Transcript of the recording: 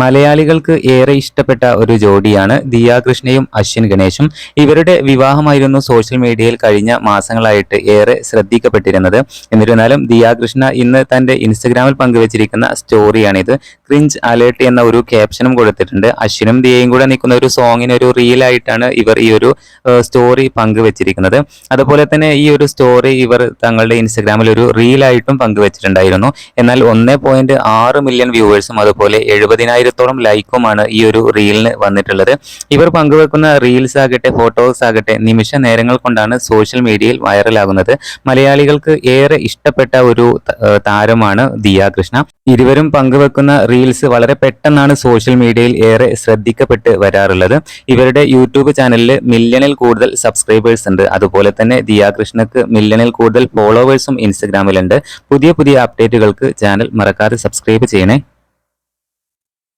മലയാളികൾക്ക് ഏറെ ഇഷ്ടപ്പെട്ട ഒരു ജോഡിയാണ് ദിയ കൃഷ്ണയും അശ്വിൻ ഗണേശും. ഇവരുടെ വിവാഹമായിരുന്നു സോഷ്യൽ മീഡിയയിൽ കഴിഞ്ഞ മാസങ്ങളായിട്ട് ഏറെ ശ്രദ്ധിക്കപ്പെട്ടിരുന്നത്. എന്നിരുന്നാലും ദിയ കൃഷ്ണ ഇന്ന് തന്റെ ഇൻസ്റ്റഗ്രാമിൽ പങ്കുവച്ചിരിക്കുന്ന സ്റ്റോറിയാണിത് ക്രിഞ്ച് അലേർട്ട് എന്ന ഒരു ക്യാപ്ഷനും കൊടുത്തിട്ടുണ്ട്. അശ്വിനും ദിയയും കൂടെ നിൽക്കുന്ന ഒരു സോങ്ങിന് ഒരു റീലായിട്ടാണ് ഇവർ ഈ ഒരു സ്റ്റോറി പങ്കുവച്ചിരിക്കുന്നത്. അതുപോലെ തന്നെ ഈ ഒരു സ്റ്റോറി ഇവർ തങ്ങളുടെ ഇൻസ്റ്റഗ്രാമിൽ ഒരു റീലായിട്ടും പങ്കുവച്ചിട്ടുണ്ടായിരുന്നു. എന്നാൽ ഒന്ന് മില്യൺ വ്യൂവേഴ്സും അതുപോലെ എഴുപതിനായിരത്തോളം ലൈക്കുമാണ് ഈ ഒരു റീലിന് വന്നിട്ടുള്ളത്. ഇവർ പങ്കുവെക്കുന്ന റീൽസ് ആകട്ടെ ഫോട്ടോസ് ആകട്ടെ നിമിഷ നേരങ്ങൾ കൊണ്ടാണ് സോഷ്യൽ മീഡിയയിൽ വൈറലാകുന്നത്. മലയാളികൾക്ക് ഏറെ ഇഷ്ടപ്പെട്ട ഒരു താരമാണ് ദിയ കൃഷ്ണ. ഇരുവരും പങ്കുവെക്കുന്ന റീൽസ് വളരെ പെട്ടെന്നാണ് സോഷ്യൽ മീഡിയയിൽ ഏറെ ശ്രദ്ധിക്കപ്പെട്ട് വരാറുള്ളത്. ഇവരുടെ യൂട്യൂബ് ചാനലിൽ മില്യണിൽ കൂടുതൽ സബ്സ്ക്രൈബേഴ്സ് ഉണ്ട്. അതുപോലെ തന്നെ ദിയ കൃഷ്ണക്ക് മില്യണിൽ കൂടുതൽ ഫോളോവേഴ്സും ഇൻസ്റ്റഗ്രാമിലുണ്ട്. പുതിയ പുതിയ അപ്ഡേറ്റുകൾക്ക് ചാനൽ മറക്കാതെ സബ്സ്ക്രൈബ് ചെയ്യണേ.